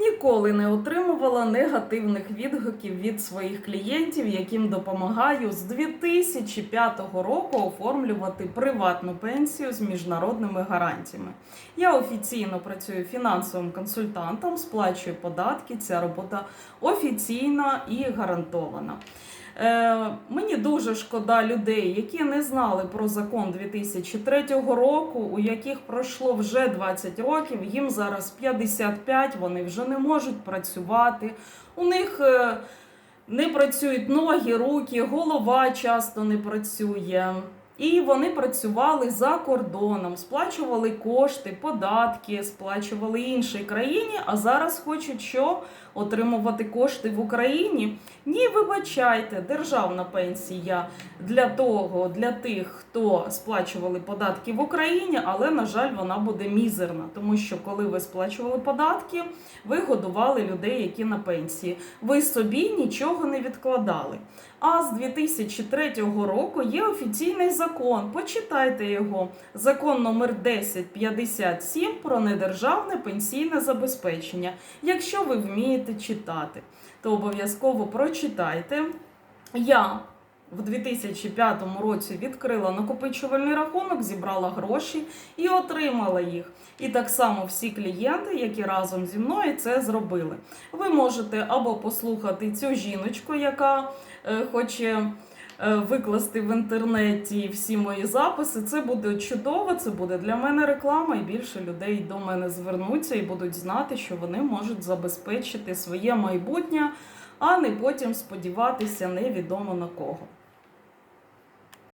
Ніколи не отримувала негативних відгуків від своїх клієнтів, яким допомагаю з 2005 року оформлювати приватну пенсію з міжнародними гарантіями. Я офіційно працюю фінансовим консультантом, сплачую податки. Ця робота офіційна і гарантована. Е, мені дуже шкода людей, які не знали про закон 2003 року, у яких пройшло вже 20 років. Їм зараз 55, вони вже не можуть працювати. У них е, не працюють ноги, руки, голова часто не працює. І вони працювали за кордоном, сплачували кошти, податки, сплачували іншій країні, а зараз хочуть що отримувати кошти в Україні. Ні, вибачайте, державна пенсія для того, для тих, хто сплачували податки в Україні, але на жаль, вона буде мізерна, тому що коли ви сплачували податки, ви годували людей, які на пенсії. Ви собі нічого не відкладали. А з 2003 року є офіційний закон. Почитайте його. Закон номер 1057 про недержавне пенсійне забезпечення. Якщо ви вмієте читати, то обов'язково прочитайте. Я в 2005 році відкрила накопичувальний рахунок, зібрала гроші і отримала їх. І так само всі клієнти, які разом зі мною це зробили. Ви можете або послухати цю жіночку, яка е, хоче викласти в інтернеті всі мої записи. Це буде чудово, це буде для мене реклама, і більше людей до мене звернуться і будуть знати, що вони можуть забезпечити своє майбутнє, а не потім сподіватися невідомо на кого.